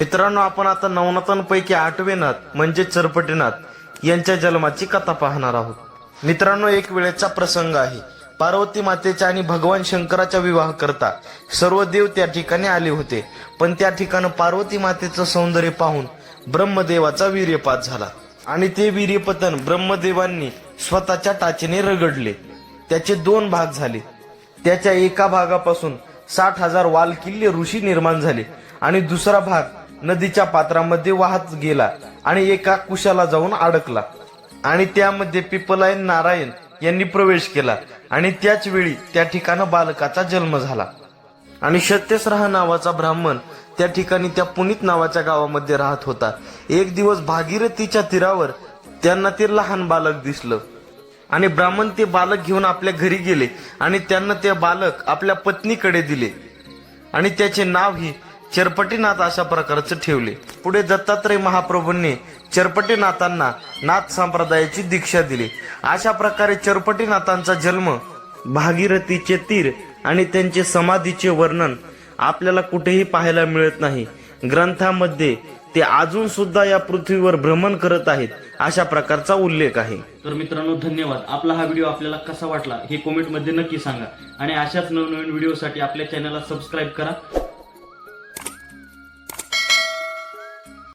मित्रांनो आपण आता नवनाथांपैकी आठवेनाथ म्हणजे चरपटीनाथ यांच्या जन्माची कथा पाहणार आहोत. मित्रांनो एक वेळेचा प्रसंग आहे. पार्वती मातेच्या आणि भगवान शंकराच्या विवाह करता सर्व देव त्या ठिकाणी आले होते. पण त्या ठिकाणी पार्वती मातेचं सौंदर्य पाहून ब्रह्मदेवाचा वीर्यपात झाला. आणि ते वीर्यपतन ब्रह्मदेवांनी स्वतःच्या टाचेने रगडले. त्याचे दोन भाग झाले. त्याच्या एका भागापासून साठ हजार वालकिल्ले ऋषी निर्माण झाले. आणि दुसरा भाग नदीच्या पात्रामध्ये वाहत गेला आणि एका कुशाला जाऊन अडकला. आणि त्यामध्ये पिपलायन नारायण यांनी प्रवेश केला आणि त्याच वेळी त्या ठिकाणी बालकाचा जन्म झाला. आणि सत्यसराह नावाचा ब्राह्मण त्या ठिकाणी त्या पुनीत नावाच्या गावामध्ये राहत होता. एक दिवस भागीरथीच्या तीरावर त्यांना ते लहान बालक दिसलं. आणि ब्राह्मण ते बालक घेऊन आपल्या घरी गेले आणि त्यांना ते बालक आपल्या पत्नीकडे दिले. आणि त्याचे नाव ही चरपटीनाथ अशा प्रकारचं ठेवले. पुढे दत्तात्रय महाप्रभूंनी चरपटीनाथांना नाथ संप्रदायाची दीक्षा दिली. अशा प्रकारे चरपटीनाथांचा जन्म भागीरथीचे तीर आणि त्यांचे समाधीचे वर्णन आपल्याला कुठेही पाहायला मिळत नाही. ग्रंथामध्ये ते अजून सुद्धा या पृथ्वीवर भ्रमण करत आहेत अशा प्रकारचा उल्लेख आहे. तर मित्रांनो धन्यवाद. आपला हा व्हिडिओ आपल्याला कसा वाटला हे कमेंटमध्ये नक्की सांगा. आणि अशाच नवनवीन व्हिडिओसाठी आपल्या चॅनलला सबस्क्राईब करा.